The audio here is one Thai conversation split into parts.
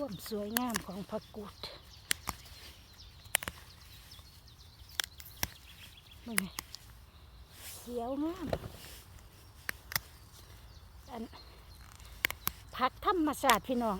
ความสวยงามของผักกูดมึงเขียวงาม อันผักธรรมชาติพี่น้อง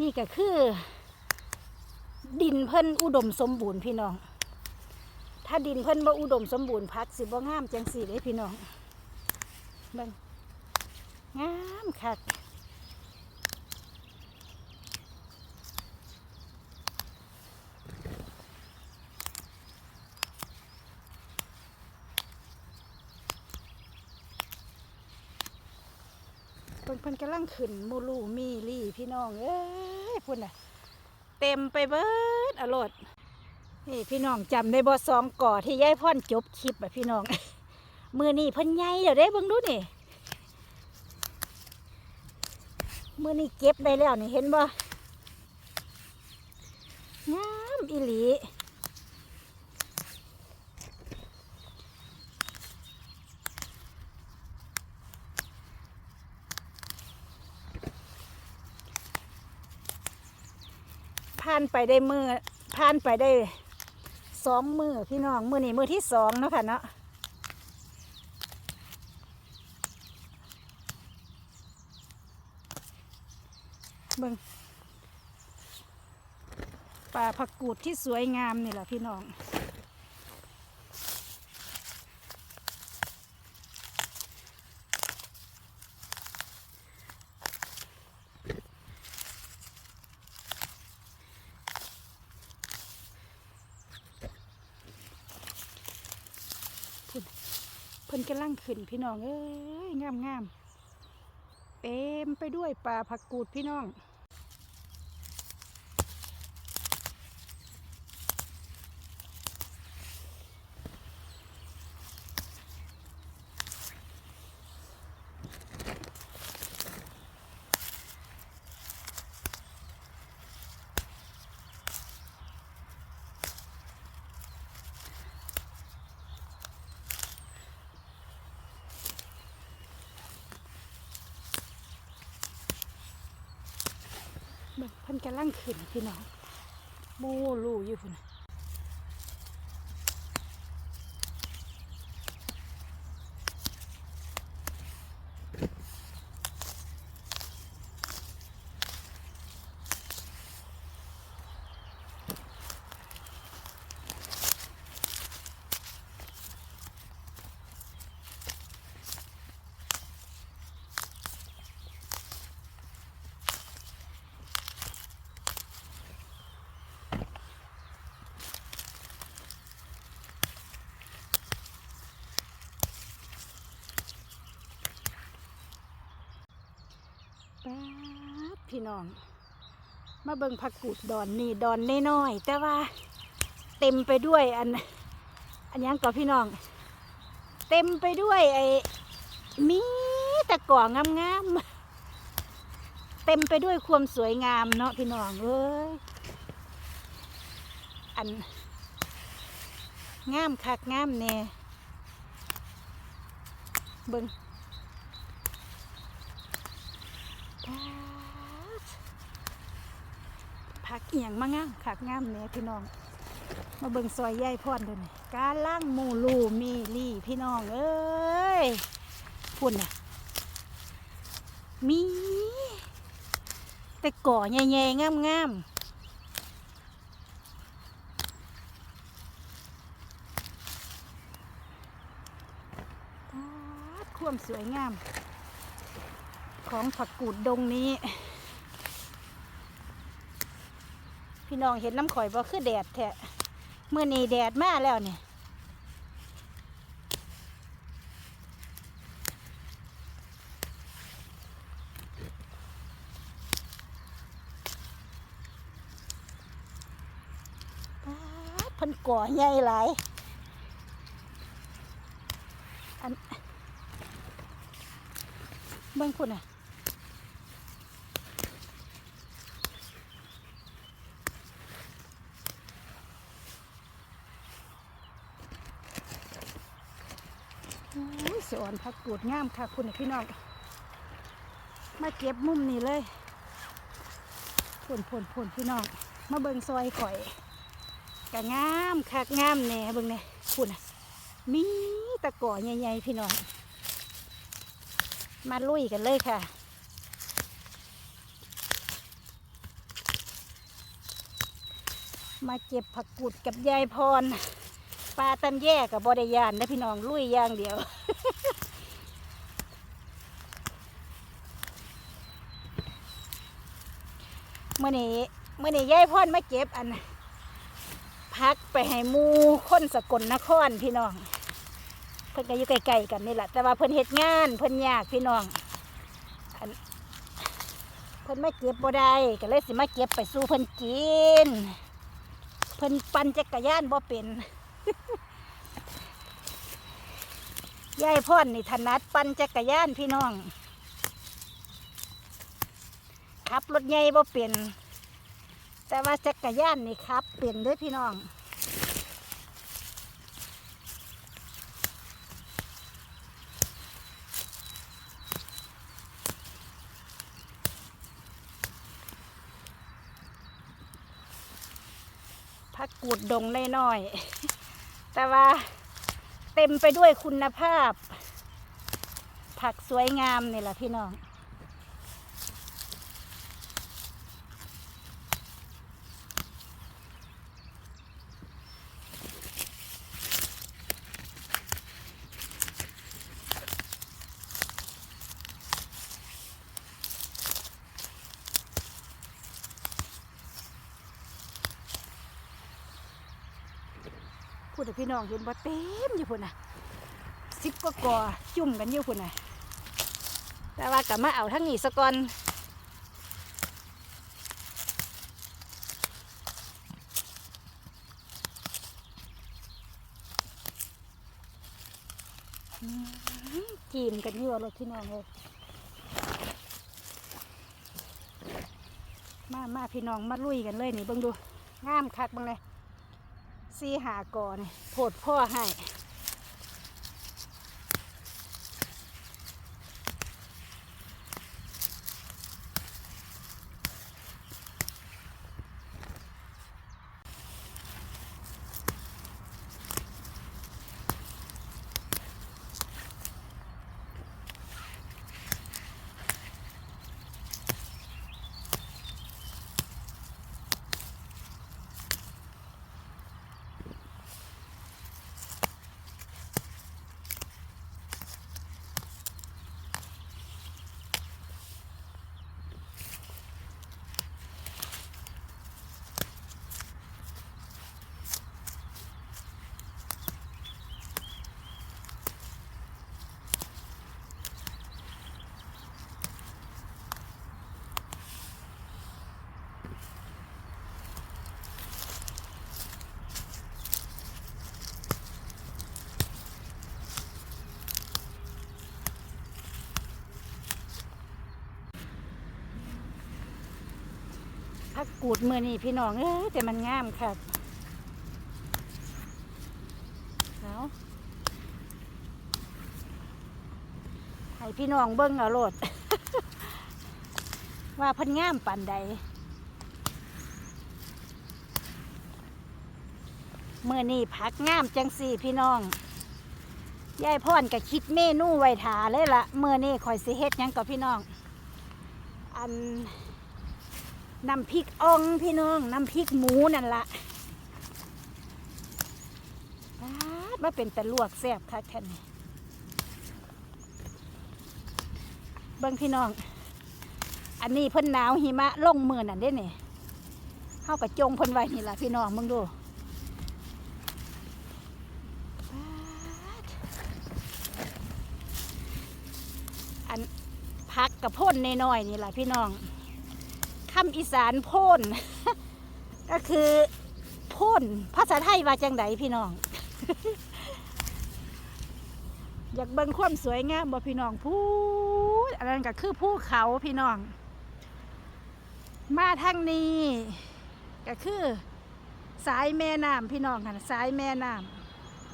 นี่ก็คือ ดินเพิ่นอุดมสมบูรณ์พี่น้อง ถ้าดินเพิ่นบ่อุดมสมบูรณ์ผักสิบ่งามจังสีเลยพี่น้องเบิ่งงามคัก พิ่นเพิ่นกำลังขึ้นมูลูมีลี่พี่น้องเอ้ยพุ่นน่ะเต็มไปเบิดอรดนี่พี่น้องจำได้บ่สองก่อที่ยายพ่อนจบคลิปอะพี่น้องมือนี่เพิ่นใหญ่เดี๋ยวได้เบิ่งดูนี่มือนี่เก็บได้แล้วนี่เห็นบ่งามอีหลี ผ่านไปได้มือผ่านไปได้สองมือพี่น้องมือนี่มือที่สองเนาะค่ะเนาะเบิ่งป่าผักกูดที่สวยงามนี่แหละพี่น้อง พิ่นกำลังขึ้นพี่น้องเอ้ยงามงามเต็มไปด้วยป่าผักกูดพี่น้อง กำลังขึ้นพี่น้องโมลูอยู่พุ่นน่ะป๊าด พี่น้อง มาเบิ่งผักกูดดอนนี่ดอนน้อยๆแต่ว่าเต็มไปด้วยอัน อันยังก่อพี่น้อง เต็มไปด้วยไอ้มีแต่ก่องามๆเต็มไปด้วยความสวยงามเนาะพี่น้องเอ้ยอันงามคักงามแน่เบิ่ง ป๊าด ผักเอียงมางามคักงามเนี่ยพี่น้อง มาเบิ่งซอยใหญ่พรเด้วยนี่การล่างหมูลูมีลี่พี่น้องเอ้ยพุ่นน่ะมี แต่ก่อใหญ่ๆงามๆความสวยงาม ของผักกูดดงนี้ พี่น้องเห็นน้ำข่อยบ่คือแดดแท้เมื่อนี้แดดมาแล้วเนี่ยพันก่อใหญ่หลายอันเบิ่งคุณอะ โอ้ยสวนผักกูดงามค่ะคุณพี่น้องมาเก็บมุมนี้เลยพ่นพ่นพ่นพี่น้องมาเบิ่งซอยข่อยกะงามคักงามแหน่เบิ่งแหน่พุ่นน่ะมีตะก่อใหญ่ๆพี่น้องมาลุยกันเลยค่ะมาเจ็บผักกุดกับยายพร ปลาตำแย่กับบริยานนะพี่น้องลุยอย่างเดียว เมื่อนี้เมื่อนี้ยายพรมาเก็บอัน พักไปให้มูคนสกลนครพี่น้อง เพิ่นก็อยู่ใกลๆกันนี่แหละแต่ว่าเพิ่นเฮ็ดงานเพิ่นยากพี่น้องอันเพิ่นไม่เก็บบ่ได้ก็เลยสิมาเก็บไปสู่เพิ่นกิน เพิ่นปั่นจักรยานบ่เป็น ยายพ่อนนี่ถนัดปั่นจักรยานพี่น้อง ขับรถใหญ่บ่เป็นแต่ว่าจักรยานนี่ขับ เป็นด้อพี่น้องผักกูดดงน้อยๆ แต่ว่าเต็มไปด้วยคุณภาพ ผักสวยงามนี่แหละพี่น้อง พูดให้พี่น้องเห็นว่าเต็มอยู่พุ่นน่ะสิบก็กอจุ่มกันอยู่พุ่นน่ะแต่ว่ากลับมาเอาทั้งนี้สะก่อนอืมทีมกันอยู่รถพี่น้องเลยมามาพี่น้องมาลุยกันเลยนี่เบิ่งดูงามคักเบิ่งเลย ซีหาก่อนโผดพ่อให้ พั กูดมือนี่พี่น้องเอ้ยแต่มันงามค่ะเอาให้พี่น้องเบิ้งเอาโลด ว่าพันงามปันใดเมื่อนี่พักงามจังสี่พี่น้องยายพ่อนก็คิดเมนูไว้ถาเลยละเมื่อนี่คอยสิเฮ็ดยังกับพี่น้อง อัน น้ำพริกอ่องพี่น้อง น้ำพริกหมูนั่นละมาเป็นแต่ลวกแซ่บค่ะแค่นี้เบิ่งพี่น้อง อันนี้เพิ่นหนาวหิมะลงมือนั่นเด้เนี่ยเข้ากับจงเพิ่นไว้นี่ล่ะพี่น้องมึงดูอันพักกับพ่นน้อยๆนี่ล่ะพี่น้อง คำอีสานโพ่น ก็คือโพ่นภาษาไทยว่าจังไดพี่น้อง อยากเบิ่งความสวยงามบ่พี่น้องพูดอันนั้นก็คือภูเขาพี่น้อง มาทางนี้ ก็คือ สายแม่น้ำพี่น้องค่ะสายแม่น้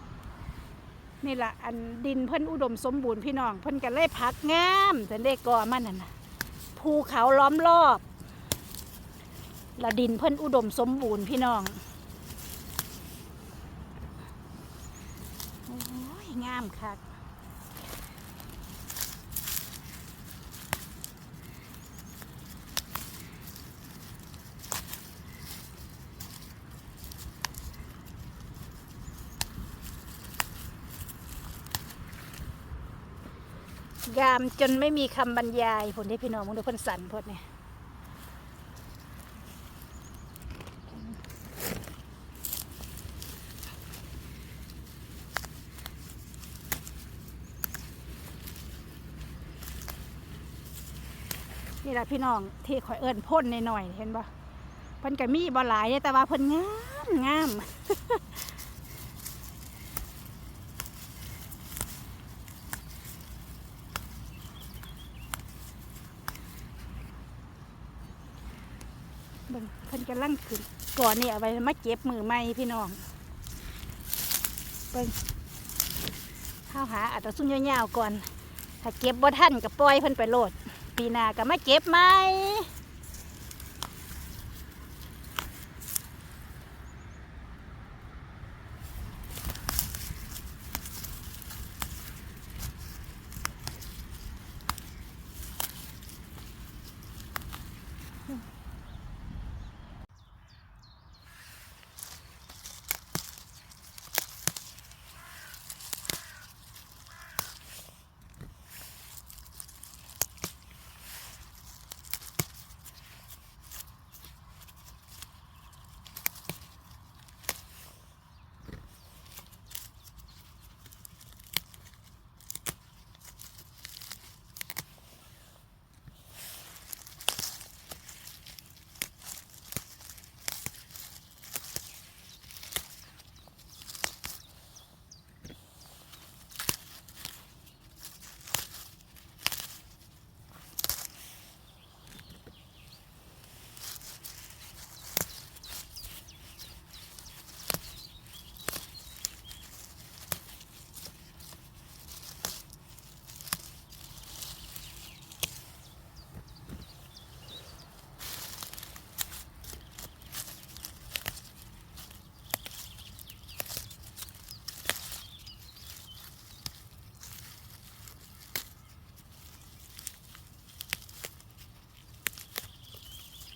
ำนี่ละอันดินเพิ่นอุดมสมบูรณ์พี่น้อง เพิ่นก็เลยพักงามแต่เด็กก่อมันน่ะนะภูเขาล้อมรอบ ละดินเพิ่นอุดมสมบูรณ์พี่น้องโอ้ยงามคักงามจนไม่มีคำบรรยายผลที่พี่น้องมึงดูเพิ่นสันพดเนี่ย นี่แหละพี่น้องที่ข่อยเอิ้นพ่นหน่อยๆเห็นบ่เพิ่นก็มีบ่หลายแต่ว่าเพิ่นงามงามเบิ่งเพิ่นกำลังขึ้นก่อนนี่เอาไว้มาเก็บมือใหม่พี่น้องเบิ่งข้าวหาอัตราสุ่นยาวๆก่อน ถ้าเก็บบ่ทันก็ปล่อยเพิ่นไปโลด ปีหน้าก็มาเก็บไหม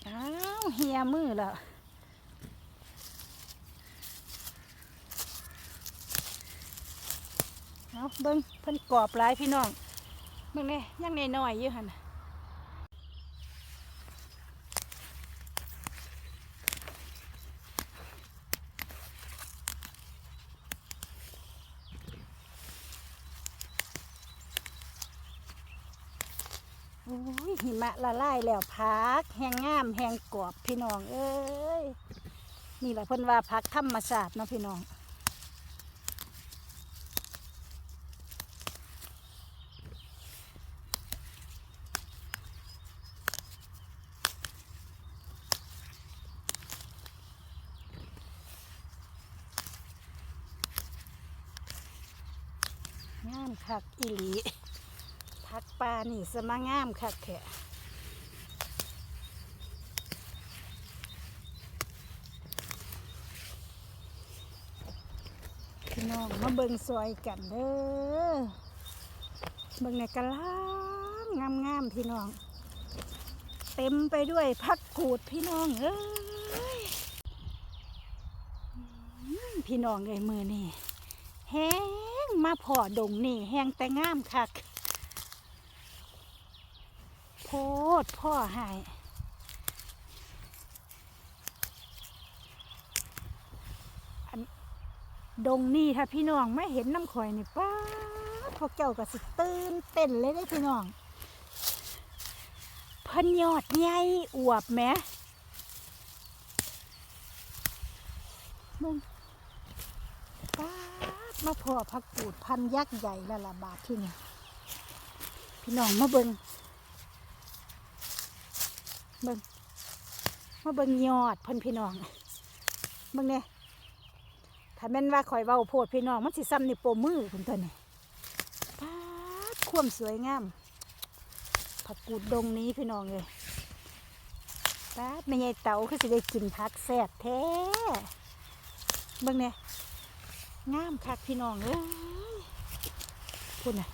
อ้าวเฮียมือแล้วเอาเบิ้งเพิ่นกรอบหลายพี่น้องเบิ่งเนี่ยยังน้อยๆอยู่หั่นน่ะโอ้ยหิมะ ละลายแล้วพักแหงงามแหงกรอบพี่น้อง เอ้ยนี่แหละเพิ่นว่าพักธรรมศาสตร์เนาะพี่น้องงามคักอีหลีพักปลานี่สมางามคักแค่พี่น้อง มาเบิ่งซอยกันเด้อเบิ่งในกะลามงามงามๆพี่น้อง เต็มไปด้วยพักกูดพี่น้องเอ้ยพี่น้องเลยมือนี่แห้งมาพอดงนี่แห้งแต่งามคักโพดพ่อหายอัน ดงนี่ถ้าพี่น้องไม่เห็นน้ำข่อยนี่ป้าพวกเจ้าก็สิตื่นเต้นเลยได้พี่น้องเพันยอดใหญ่อวบแหมมึงป๊ามาพอพักกูดพันยักษ์ใหญ่และละบาทที่นี่พี่น้องมาเบิงเบิงมาเบิงยอดเพิ่นพี่น้องเบิงเนี่ย ถ้าแม่นว่าข่อยเว้าโพดพี่น้องมันสิซ้ำนี่โปมือคุณตัวนี่ป๊าดควมสวยงามผักกูดดงนี้พี่น้องเลยป้าดไม่ใหญ่เต๋าคือสิได้กินผักแซ่บแท้เบิ่งเนี่ยงามคักพี่น้องเอ้ยพูดน่ะ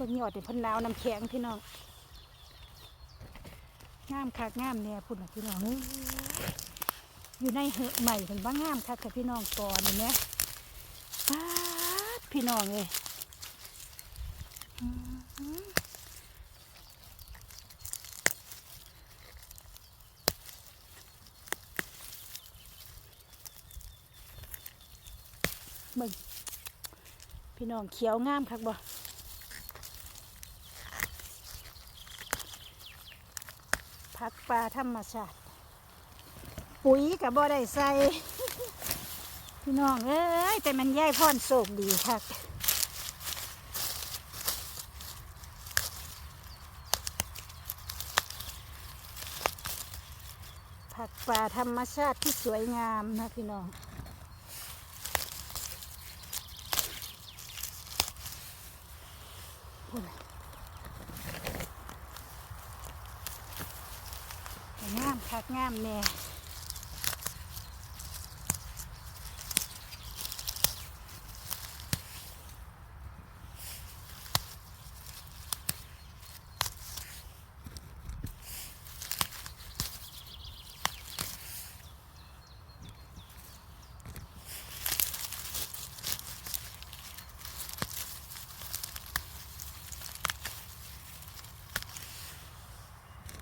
เบิ่งยอดเป็นพ่นนาวน้ำแข็งพี่น้องงามคักงามเนี่ยพูดนะพี่น้องอยู่ในเหอะใหม่เป็นว่างามคักกับพี่น้องก่อนนี่แหมพี่น้องเลยอื้อหือเบิ่งพี่น้องเขียวงามคักบ่ ผักปลาธรรมชาติ ปุ๋ยกับบ่ได้ใส่พี่น้องเอ้ยแต่มันย่ายพ่อนโศกดีคักผักป่าธรรมชาติที่สวยงามนะพี่น้องามคักงามแน่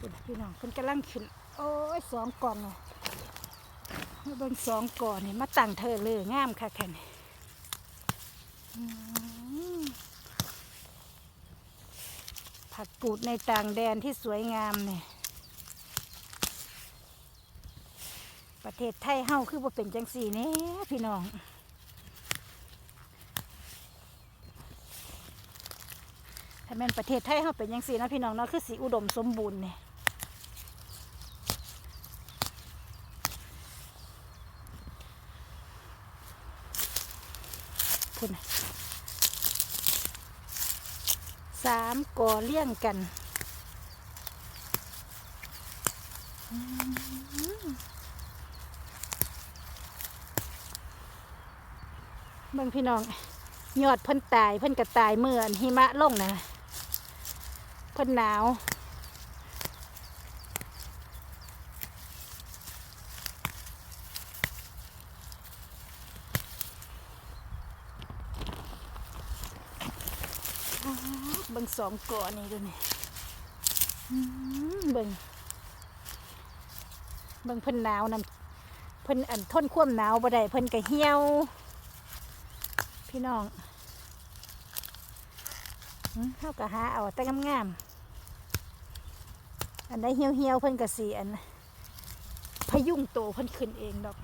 คุณพี่น้องเพิ่นกำลังขึ้น โอ้ยสองกล่องเลยมาเบิ่งสองก่อนนี่มาตั้งเธอเลยงามค่ะแค่นี้ผักกูดในต่างแดนที่สวยงามเนี่ยประเทศไทยเฮาคือบ่เป็นจังสี่เนี่พี่น้องถ้าแม่นประเทศไทยเฮาเป็นจังสี่นะพี่น้องเนาะคือสีอุดมสมบูรณ์เนี่ย พุ่นน่ะสามก่อเลี่ยงกันเบิ่งพี่น้องยอดเพิ่นตายเพิ่นกระตายเมื่อนหิมะลงนะเพิ่นหนาว เบิ่งสองก่อนนี่ดูนี่เบิ่งเบิ่งเพิ่นหนาวนำเพิ่นอันทนความหนาวบ่ได้เพิ่นก็เหี่ยว พี่น้องเฮาก็หาเอาแต่งามๆอันใดเหี่ยวๆเพิ่นก็สิอันพยุงโตเพิ่นขึ้นเองดอก